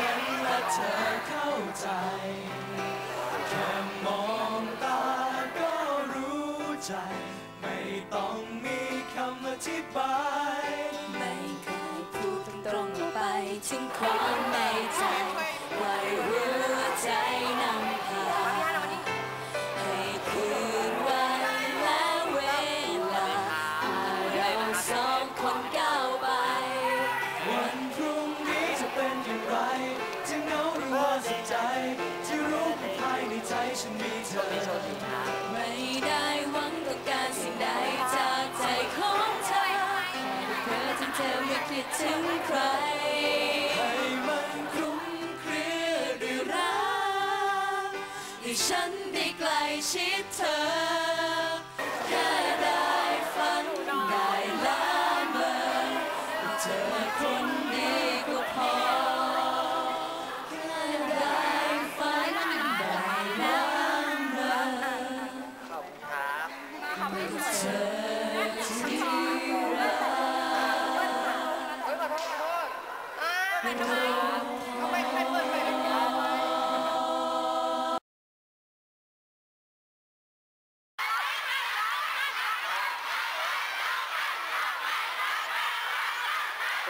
ฉันและเธอเข้าใจ แค่มองตาก็รู้ใจ ไม่ต้องมีคำอธิบาย ไม่เคยพูดตรงๆออกไปถึงความในใจปล่อยหัวใจนำพาให้คืนวันและเวลาเราสองคนก้า ใจฉันมีเธอไม่ได้หวังต้องการสิ่งใดจากใจของเธอเพื่อทำเธอไม่คิดถึงใครให้มันคลุ้มเครือด้วยรักให้ฉันได้ใกล้ชิดเธอแค่ได้ เธอที่รัก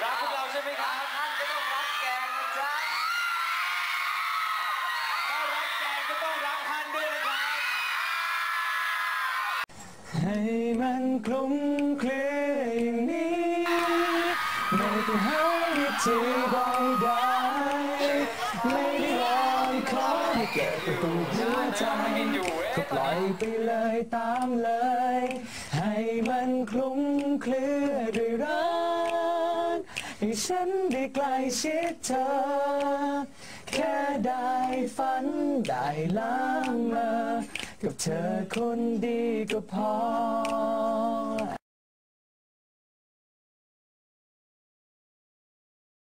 รักพวกเราใช่ไหมครับท่านก็ต้องรักแกงนะจ๊ะถ้ารักแกงก็ต้องรักท่านด้วย ให้มันคลุ้มเครืออย่างนี้ไม่ต้องหาวิธีใดๆไม่ได้วอนขอให้เกิดประตูหัวใจก็ปล่อยไปเลยตามเลย ให้มันคลุ้มเครือด้วยรักให้ฉันได้ใกล้ชิดเธอ แค่ได้ฝันได้ล้างมา กับเธอคนดีก็พอ